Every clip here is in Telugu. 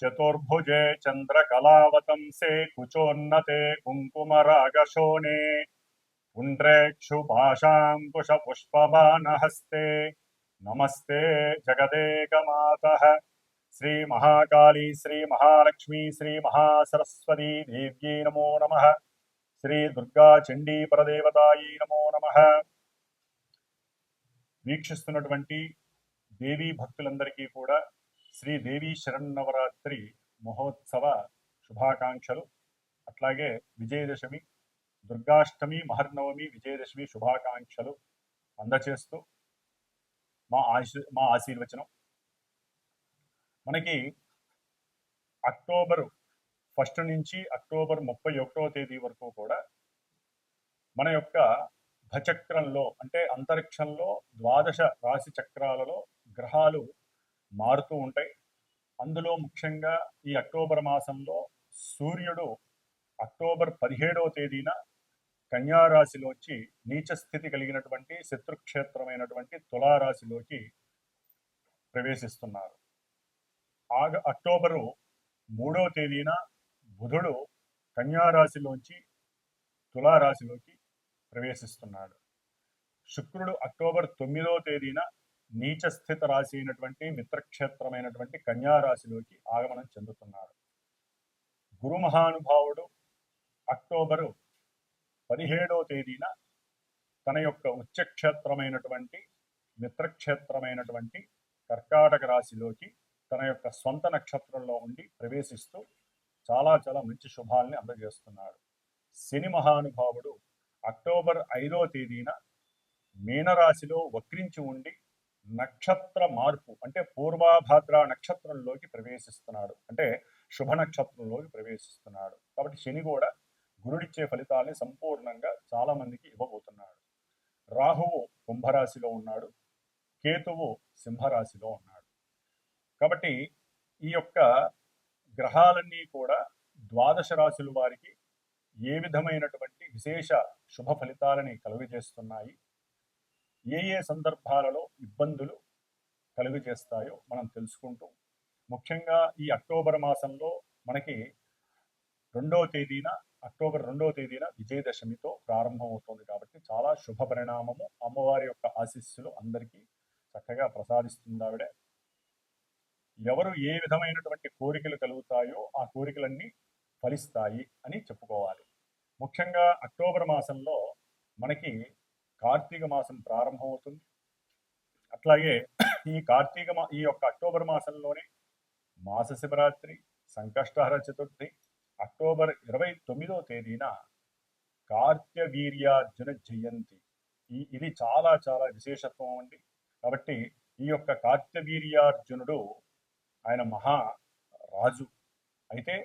चतुर्भुजे चन्द्रकलावतंसे कुचोन्नते कुङ्कुमरागशोणे पुण्ड्रेक्षुभाषाङ्कुशपुष्पबाणहस्ते नमस्ते जगदेकमातः श्रीमहाकाली श्रीमहालक्ष्मी श्रीमहासरस्वती देव्यै नमो नमः శ్రీ చండీ పరదేవతాయి నమో నమ వీక్షిస్తున్నటువంటి దేవీ భక్తులందరికీ కూడా శ్రీదేవి శరన్నవరాత్రి మహోత్సవ శుభాకాంక్షలు. అట్లాగే విజయదశమి దుర్గాష్టమి మహర్నవమి విజయదశమి శుభాకాంక్షలు అందచేస్తూ మా ఆశీ మా ఆశీర్వచనం. మనకి అక్టోబరు ఫస్ట్ నుంచి అక్టోబర్ ముప్పై ఒకటో తేదీ వరకు కూడా మన యొక్క భచక్రంలో అంటే అంతరిక్షంలో ద్వాదశ రాశి చక్రాలలో గ్రహాలు మారుతూ ఉంటాయి. అందులో ముఖ్యంగా ఈ అక్టోబర్ మాసంలో సూర్యుడు అక్టోబర్ పదిహేడవ తేదీన కన్యారాశిలోకి నీచ స్థితి కలిగినటువంటి శత్రుక్షేత్రమైనటువంటి తులారాశిలోకి ప్రవేశిస్తున్నారు. ఆగ అక్టోబరు మూడవ తేదీన బుధుడు కన్యారాశిలోంచి తులారాశిలోకి ప్రవేశిస్తున్నాడు. శుక్రుడు అక్టోబర్ తొమ్మిదవ తేదీన నీచ స్థిత రాశి అయినటువంటి మిత్రక్షేత్రమైనటువంటి కన్యారాశిలోకి ఆగమనం చెందుతున్నాడు. గురు మహానుభావుడు అక్టోబరు పదిహేడవ తేదీన తన యొక్క ఉచ్చక్షేత్రమైనటువంటి మిత్రక్షేత్రమైనటువంటి కర్కాటక రాశిలోకి తన యొక్క సొంత నక్షత్రంలో ఉండి ప్రవేశిస్తూ చాలా చాలా మంచి శుభాల్ని అందజేస్తున్నాడు. శని మహానుభావుడు అక్టోబర్ ఐదో తేదీన మీనరాశిలో వక్రించి ఉండి నక్షత్ర మార్పు అంటే పూర్వాభాద్ర నక్షత్రంలోకి ప్రవేశిస్తున్నాడు. అంటే శుభ నక్షత్రంలోకి ప్రవేశిస్తున్నాడు. కాబట్టి శని కూడా గురుడిచ్చే ఫలితాలని సంపూర్ణంగా చాలామందికి ఇవ్వబోతున్నాడు. రాహువు కుంభరాశిలో ఉన్నాడు. కేతువు సింహరాశిలో ఉన్నాడు. కాబట్టి ఈ యొక్క గ్రహాలన్నీ కూడా ద్వాదశ రాశుల వారికి ఏ విధమైనటువంటి విశేష శుభ ఫలితాలని కలుగజేస్తున్నాయి? ఏ ఏ సందర్భాలలో ఇబ్బందులు కలుగజేస్తాయో మనం తెలుసుకుంటూ ముఖ్యంగా ఈ అక్టోబర్ మాసంలో మనకి రెండవ తేదీన అక్టోబర్ రెండవ తేదీన విజయదశమితో ప్రారంభమవుతుంది కాబట్టి చాలా శుభ పరిణామము అమ్మవారి యొక్క ఆశీస్సులు అందరికీ చక్కగా ప్రసాదిస్తుంది ఆవిడ. ఎవరు ఏ విధమైనటువంటి కోరికలు కలుగుతాయో ఆ కోరికలన్నీ ఫలిస్తాయి అని చెప్పుకోవాలి. ముఖ్యంగా అక్టోబర్ మాసంలో మనకి కార్తీక మాసం ప్రారంభమవుతుంది. అట్లాగే ఈ కార్తీక మా ఈ యొక్క అక్టోబర్ మాసంలోనే మాస శివరాత్రి సంకష్టహర చతుర్థి అక్టోబర్ ఇరవై తొమ్మిదో తేదీన కార్త్యవీర్యార్జున జయంతి. ఈ ఇది చాలా చాలా విశేషత్వం అండి. కాబట్టి ఈ యొక్క కార్త్యవీర్యార్జునుడు ఆయన మహా రాజు. అయితే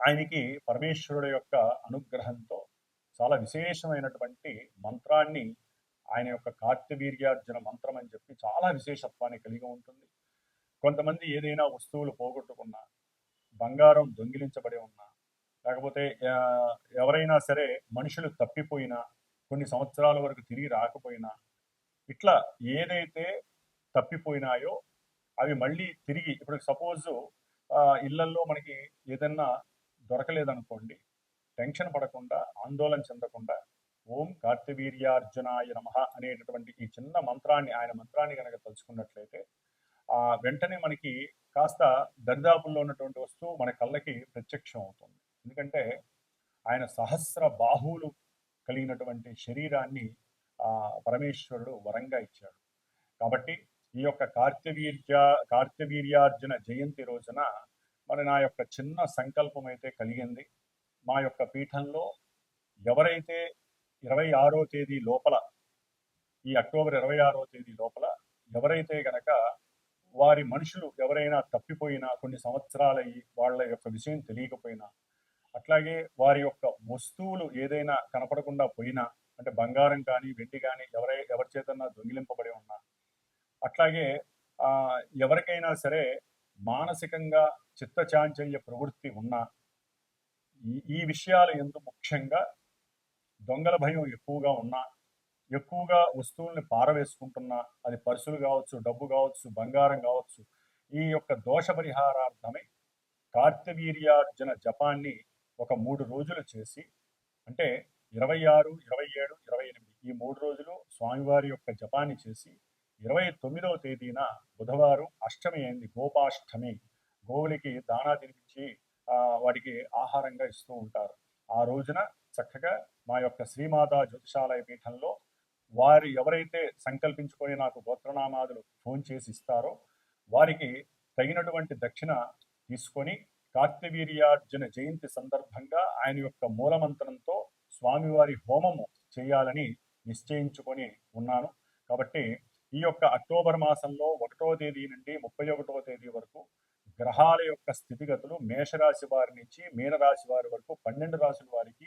ఆయనకి పరమేశ్వరుడు యొక్క అనుగ్రహంతో చాలా విశేషమైనటువంటి మంత్రాన్ని ఆయన యొక్క కార్తవీర్యార్జున మంత్రం అని చెప్పి చాలా విశేషత్వాన్ని కలిగి ఉంటుంది. కొంతమంది ఏదైనా వస్తువులు పోగొట్టుకున్నా బంగారం దొంగిలించబడి ఉన్నా లేకపోతే ఎవరైనా సరే మనుషులు తప్పిపోయినా కొన్ని సంవత్సరాల వరకు తిరిగి రాకపోయినా ఇట్లా ఏదైతే తప్పిపోయినాయో అవి మళ్ళీ తిరిగి ఇప్పుడు సపోజ్ ఇళ్ళల్లో మనకి ఏదన్నా దొరకలేదనుకోండి టెన్షన్ పడకుండా ఆందోళన చెందకుండా ఓం కార్తవీర్యార్జునాయ నమ అనేటటువంటి ఈ చిన్న మంత్రాన్ని ఆయన మంత్రాన్ని కనుక తలుచుకున్నట్లయితే ఆ వెంటనే మనకి కాస్త దరిదాపుల్లో ఉన్నటువంటి వస్తువు మన కళ్ళకి ప్రత్యక్షం అవుతుంది. ఎందుకంటే ఆయన సహస్ర బాహువులు కలిగినటువంటి శరీరాన్ని ఆ పరమేశ్వరుడు వరంగా ఇచ్చాడు. కాబట్టి ఈ యొక్క కార్తవీర్య కార్తవీర్యార్జున జయంతి రోజున మరి నా యొక్క చిన్న సంకల్పం అయితే కలిగింది. మా యొక్క పీఠంలో ఎవరైతే ఇరవై ఆరో తేదీ లోపల ఈ అక్టోబర్ ఇరవై ఆరో తేదీ లోపల ఎవరైతే గనక వారి మనుషులు ఎవరైనా తప్పిపోయినా కొన్ని సంవత్సరాలయ్యి వాళ్ళ యొక్క విషయం తెలియకపోయినా అట్లాగే వారి యొక్క వస్తువులు ఏదైనా కనపడకుండా పోయినా అంటే బంగారం కానీ వెండి కానీ ఎవరై ఎవరి చేతన్నా దొంగిలింపబడి ఉన్నా అట్లాగే ఎవరికైనా సరే మానసికంగా చిత్తచాంచల్య ప్రవృత్తి ఉన్నా ఈ ఈ విషయాలు ఎందుకు ముఖ్యంగా దొంగల భయం ఎక్కువగా ఉన్నా ఎక్కువగా వస్తువుల్ని పారవేసుకుంటున్నా అది పర్సులు కావచ్చు డబ్బు కావచ్చు బంగారం కావచ్చు ఈ యొక్క దోష పరిహారార్థమై కార్తవీర్యార్జున జపాన్ని ఒక మూడు రోజులు చేసి అంటే ఇరవై ఆరు ఇరవై ఏడు ఇరవై ఎనిమిది ఈ మూడు రోజులు స్వామివారి యొక్క జపాన్ని చేసి ఇరవై తొమ్మిదవ తేదీన బుధవారం అష్టమి అయింది గోపాష్టమి గోవులకి దానా తినిపించి వాటికి ఆహారంగా ఇస్తూ ఉంటారు. ఆ రోజున చక్కగా మా యొక్క శ్రీమాతా జ్యోతిషాలయ పీఠంలో వారు ఎవరైతే సంకల్పించుకొని నాకు గోత్రనామాదులు ఫోన్ చేసి ఇస్తారో వారికి తగినటువంటి దక్షిణ తీసుకొని కార్తవీర్యార్జున జయంతి సందర్భంగా ఆయన యొక్క మూలమంత్రంతో స్వామివారి హోమము చేయాలని నిశ్చయించుకొని ఉన్నాను. కాబట్టి ఈ యొక్క అక్టోబర్ మాసంలో ఒకటో తేదీ నుండి ముప్పై ఒకటో తేదీ వరకు గ్రహాల యొక్క స్థితిగతులు మేషరాశి వారి నుంచి మీనరాశి వారి వరకు పన్నెండు రాశుల వారికి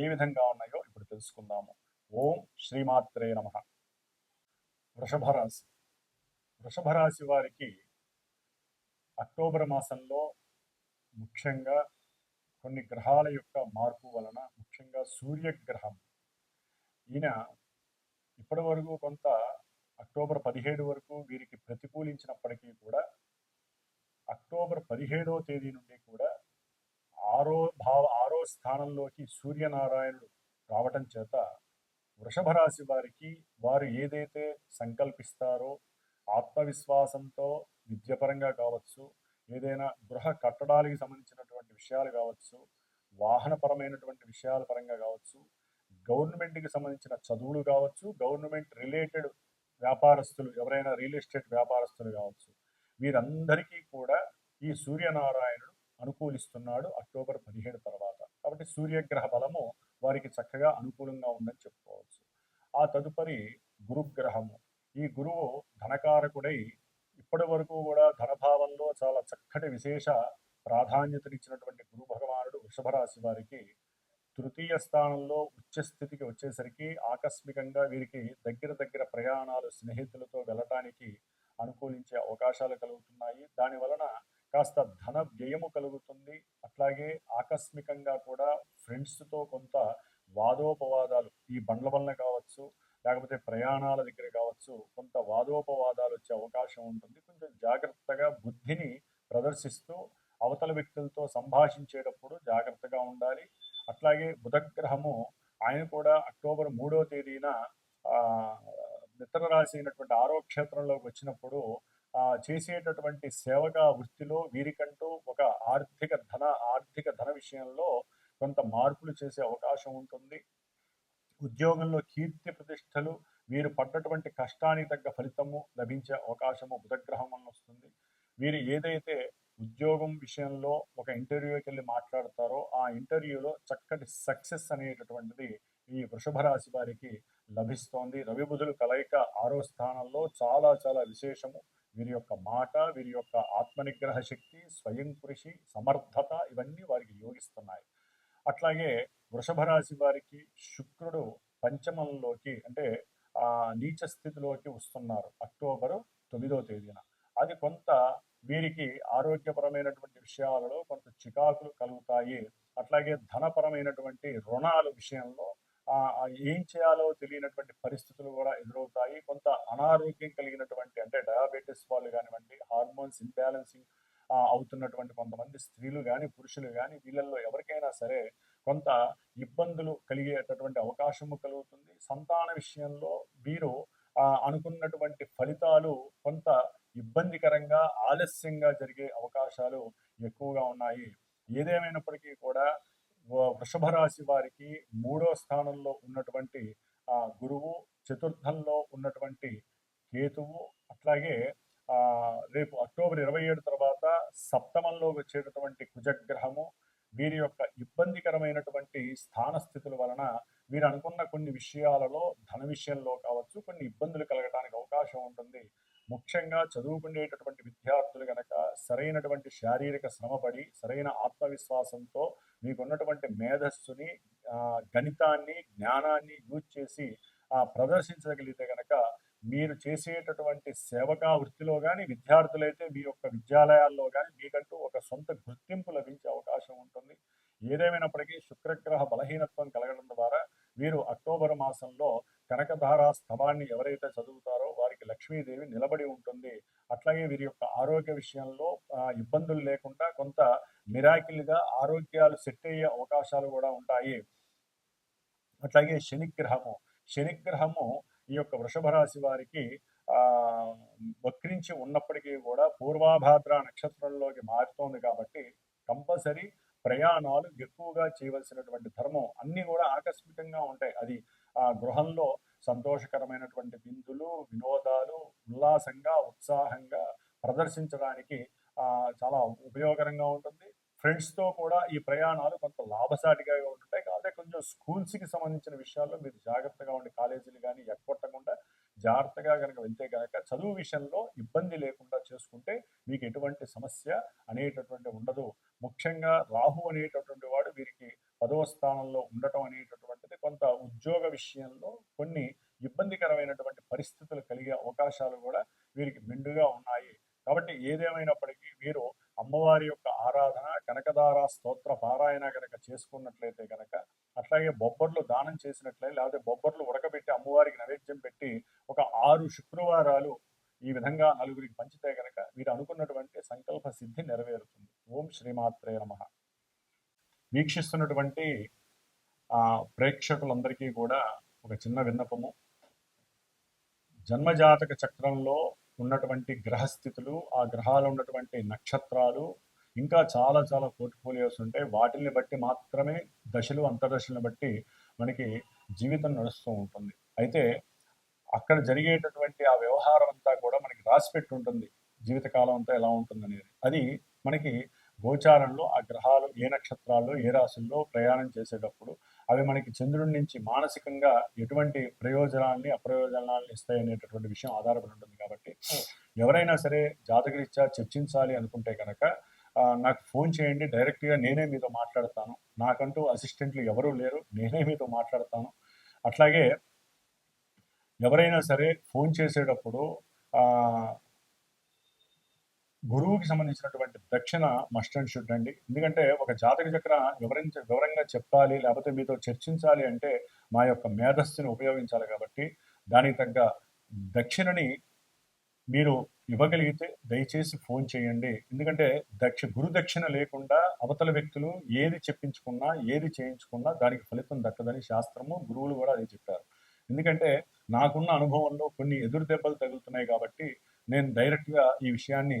ఏ విధంగా ఉన్నాయో ఇప్పుడు తెలుసుకుందాము. ఓం శ్రీమాత్రే నమ. వృషభ రాశి. వృషభ రాశి వారికి అక్టోబర్ మాసంలో ముఖ్యంగా కొన్ని గ్రహాల యొక్క మార్పు వలన ముఖ్యంగా సూర్యగ్రహం. ఈయన ఇప్పటి వరకు కొంత అక్టోబర్ పదిహేడు వరకు వీరికి ప్రతికూలించినప్పటికీ కూడా అక్టోబర్ పదిహేడవ తేదీ నుండి కూడా ఆరో భావ ఆరో స్థానంలోకి సూర్యనారాయణుడు రావటం చేత వృషభ రాశి వారికి వారు ఏదైతే సంకల్పిస్తారో ఆత్మవిశ్వాసంతో విద్యపరంగా కావచ్చు ఏదైనా గృహ కట్టడానికి సంబంధించినటువంటి విషయాలు కావచ్చు వాహనపరమైనటువంటి విషయాల పరంగా కావచ్చు గవర్నమెంట్కి సంబంధించిన చదువులు కావచ్చు గవర్నమెంట్ రిలేటెడ్ వ్యాపారస్తులు ఎవరైనా రియల్ ఎస్టేట్ వ్యాపారస్తులు కావచ్చు వీరందరికీ కూడా ఈ సూర్యనారాయణుడు అనుకూలిస్తున్నాడు అక్టోబర్ పదిహేడు తర్వాత. కాబట్టి సూర్యగ్రహ బలము వారికి చక్కగా అనుకూలంగా ఉందని చెప్పుకోవచ్చు. ఆ తదుపరి గురుగ్రహము. ఈ గురువు ధనకారకుడై ఇప్పటి వరకు కూడా ధనభావంలో చాలా చక్కటి విశేష ప్రాధాన్యతనిచ్చినటువంటి గురు భగవానుడు వృషభరాశి వారికి తృతీయ స్థానంలో ఉచ్చ స్థితికి వచ్చేసరికి ఆకస్మికంగా వీరికి దగ్గర దగ్గర ప్రయాణాలు స్నేహితులతో వెళ్ళటానికి అనుకూలించే అవకాశాలు కలుగుతున్నాయి. దాని వలన కాస్త ధన వ్యయము కలుగుతుంది. అట్లాగే ఆకస్మికంగా కూడా ఫ్రెండ్స్తో కొంత వాదోపవాదాలు ఈ బండ్ల వలన కావచ్చు లేకపోతే ప్రయాణాల దగ్గర కావచ్చు కొంత వాదోపవాదాలు వచ్చే అవకాశం ఉంటుంది. కొంచెం జాగ్రత్తగా బుద్ధిని ప్రదర్శిస్తూ అవతల వ్యక్తులతో సంభాషించేటప్పుడు జాగ్రత్తగా ఉండాలి. అట్లాగే బుధగ్రహము ఆయన కూడా అక్టోబర్ మూడో తేదీన మిత్ర రాశి అయినటువంటి ఆరో క్షేత్రంలోకి వచ్చినప్పుడు ఆ, చేసేటటువంటి సేవగా వృత్తిలో వీరికంటూ ఒక ఆర్థిక ధన ఆర్థిక ధన విషయంలో కొంత మార్పులు చేసే అవకాశం ఉంటుంది. ఉద్యోగంలో కీర్తి ప్రతిష్టలు వీరు పడ్డటువంటి కష్టానికి తగ్గ ఫలితము లభించే అవకాశము బుధగ్రహం వలన వస్తుంది. వీరు ఏదైతే ఉద్యోగం విషయంలో ఒక ఇంటర్వ్యూకి వెళ్ళి మాట్లాడతారో ఆ ఇంటర్వ్యూలో చక్కటి సక్సెస్ అనేటటువంటిది ఈ వృషభ రాశి వారికి లభిస్తోంది. రవి బుధులు కలయిక ఆరో స్థానంలో చాలా చాలా విశేషము. వీరి యొక్క మాట వీరి యొక్క ఆత్మనిగ్రహ శక్తి స్వయం కృషి సమర్థత ఇవన్నీ వారికి యోగిస్తున్నాయి. అట్లాగే వృషభ రాశి వారికి శుక్రుడు పంచమంలోకి అంటే ఆ నీచ స్థితిలోకి వస్తున్నారు. అక్టోబరు తొమ్మిదో తేదీన. అది కొంత వీరికి ఆరోగ్యపరమైనటువంటి విషయాలలో కొంత చికాకులు కలుగుతాయి. అట్లాగే ధనపరమైనటువంటి రుణాల విషయంలో ఏం చేయాలో తెలియనటువంటి పరిస్థితులు కూడా ఎదురవుతాయి. కొంత అనారోగ్యం కలిగినటువంటి అంటే డయాబెటీస్ వాళ్ళు కానివ్వండి హార్మోన్స్ ఇన్బ్యాలెన్సింగ్ అవుతున్నటువంటి కొంతమంది స్త్రీలు కానీ పురుషులు కానీ వీళ్ళల్లో ఎవరికైనా సరే కొంత ఇబ్బందులు కలిగేటటువంటి అవకాశము కలుగుతుంది. సంతాన విషయంలో వీరు అనుకున్నటువంటి ఫలితాలు కొంత ఇబ్బందికరంగా ఆలస్యంగా జరిగే అవకాశాలు ఎక్కువగా ఉన్నాయి. ఏదేమైనప్పటికీ కూడా వృషభ రాశి వారికి మూడో స్థానంలో ఉన్నటువంటి ఆ, గురువు చతుర్థంలో ఉన్నటువంటి కేతువు అట్లాగే ఆ, రేపు అక్టోబర్ ఇరవై ఏడు తర్వాత సప్తమంలో వచ్చేటటువంటి కుజగ్రహము వీరి యొక్క ఇబ్బందికరమైనటువంటి స్థాన స్థితుల వలన వీరు అనుకున్న కొన్ని విషయాలలో ధన విషయంలో కావచ్చు కొన్ని ఇబ్బందులు కలగడానికి అవకాశం ఉంటుంది. ముఖ్యంగా చదువుకునేటటువంటి విద్యార్థులు గనక సరైనటువంటి శారీరక శ్రమపడి సరైన ఆత్మవిశ్వాసంతో మీకున్నటువంటి మేధస్సుని గణితాన్ని జ్ఞానాన్ని యూజ్ చేసి ప్రదర్శించగలిగితే గనక మీరు చేసేటటువంటి సేవకా వృత్తిలో కానీ విద్యార్థులైతే మీ యొక్క విద్యాలయాల్లో కానీ మీకంటూ ఒక సొంత గుర్తింపు లభించే అవకాశం ఉంటుంది. ఏదేమైనప్పటికీ శుక్రగ్రహ బలహీనత్వం కలగడం ద్వారా వీరు అక్టోబర్ మాసంలో కనకధార స్తవాన్ని ఎవరైతే చదువుతారో వారికి లక్ష్మీదేవి నిలబడి ఉంటుంది. అట్లాగే వీరి యొక్క ఆరోగ్య విషయంలో ఇబ్బందులు లేకుండా కొంత మిరాకిల్గా ఆరోగ్యాలు సెట్ అయ్యే అవకాశాలు కూడా ఉంటాయి. అట్లాగే శనిగ్రహము. శనిగ్రహము ఈ యొక్క వృషభ రాశి వారికి వక్రించి ఉన్నప్పటికీ కూడా పూర్వాభాద్ర నక్షత్రంలోకి మారుతోంది కాబట్టి కంపల్సరీ ప్రయాణాలు ఎక్కువగా చేయవలసినటువంటి ధర్మం అన్నీ కూడా ఆకస్మికంగా ఉంటాయి. అది ఆ గృహంలో సంతోషకరమైనటువంటి విందులు వినోదాలు ఉల్లాసంగా ఉత్సాహంగా ప్రదర్శించడానికి చాలా ఉపయోగకరంగా ఉంటుంది. ఫ్రెండ్స్తో కూడా ఈ ప్రయాణాలు కొంత లాభసాటిగా ఉంటాయి కాకపోతే కొంచెం స్కూల్స్కి సంబంధించిన విషయాల్లో మీరు జాగ్రత్తగా ఉండి కాలేజీలు కానీ ఎక్కొట్టకుండా జాగ్రత్తగా కనుక వెళ్తే కనుక చదువు విషయంలో ఇబ్బంది లేకుండా చేసుకుంటే మీకు ఎటువంటి సమస్య అనేటటువంటి ఉండదు. ముఖ్యంగా రాహు అనేటటువంటి వాడు వీరికి పదవ స్థానంలో ఉండటం అనేటటువంటిది కొంత ఉద్యోగ విషయంలో కొన్ని ఇబ్బందికరమైనటువంటి పరిస్థితులు కలిగే అవకాశాలు కూడా వీరికి మెండుగా ఉన్నాయి. కాబట్టి ఏదేమైనప్పటికీ వీరు అమ్మవారి యొక్క ఆరాధన కనకదార స్తోత్ర పారాయణ కనుక చేసుకున్నట్లయితే కనుక అట్లాగే బొబ్బర్లు దానం చేసినట్లయితే లేకపోతే బొబ్బర్లు ఉడకబెట్టి అమ్మవారికి నైవేద్యం పెట్టి ఒక ఆరు శుక్రవారాలు ఈ విధంగా నలుగురికి పంచితే కనుక మీరు అనుకున్నటువంటి సంకల్ప సిద్ధి నెరవేరుతుంది. ఓం శ్రీమాత్రే నమ. వీక్షిస్తున్నటువంటి ఆ ప్రేక్షకులందరికీ కూడా ఒక చిన్న విన్నపము. జన్మజాతక చక్రంలో ఉన్నటువంటి గ్రహస్థితులు ఆ గ్రహాలు ఉన్నటువంటి నక్షత్రాలు ఇంకా చాలా చాలా పోర్ట్ఫోలియోస్ ఉంటాయి వాటిని బట్టి మాత్రమే దశలు అంతర్దశలను బట్టి మనకి జీవితం నడుస్తూ ఉంటుంది. అయితే అక్కడ జరిగేటటువంటి ఆ వ్యవహారం అంతా కూడా మనకి రాసిపెట్టి ఉంటుంది జీవితకాలం అంతా ఎలా ఉంటుంది అనేది అది మనకి గోచారంలో ఆ గ్రహాలు ఏ నక్షత్రాల్లో ఏ రాశుల్లో ప్రయాణం చేసేటప్పుడు అవి మనకి చంద్రుడి నుంచి మానసికంగా ఎటువంటి ప్రయోజనాల్ని అప్రయోజనాల్ని ఇస్తాయి అనేటటువంటి విషయం ఆధారపడి ఉంటుంది కాబట్టి ఎవరైనా సరే జాతకరీత్యా చర్చించాలి అనుకుంటే కనుక నాకు ఫోన్ చేయండి డైరెక్ట్గా నేనే మీతో మాట్లాడతాను. నాకంటూ అసిస్టెంట్లు ఎవరూ లేరు నేనే మీతో మాట్లాడతాను. అట్లాగే ఎవరైనా సరే ఫోన్ చేసేటప్పుడు గురువుకి సంబంధించినటువంటి దక్షిణ మస్ట్ అండ్ షుడ్ అండి. ఎందుకంటే ఒక జాతక చక్ర వివరించ వివరంగా చెప్పాలి లేకపోతే మీతో చర్చించాలి అంటే మా యొక్క మేధస్సుని ఉపయోగించాలి కాబట్టి దానికి తగ్గ దక్షిణని మీరు ఇవ్వగలిగితే దయచేసి ఫోన్ చేయండి. ఎందుకంటే దక్ష గురు దక్షిణ లేకుండా అవతల వ్యక్తులు ఏది చెప్పించుకున్నా ఏది చేయించుకున్నా దానికి ఫలితం దక్కదని శాస్త్రము గురువులు కూడా అది చెప్పారు. ఎందుకంటే నాకున్న అనుభవంలో కొన్ని ఎదురు దెబ్బలు తగులుతున్నాయి కాబట్టి నేను డైరెక్ట్గా ఈ విషయాన్ని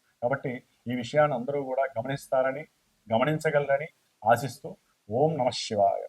కాబట్టి ఈ విషయాన్ని అందరూ కూడా గమనిస్తారని గమనించగలరని ఆశిస్తూ ఓం నమ శివాయ.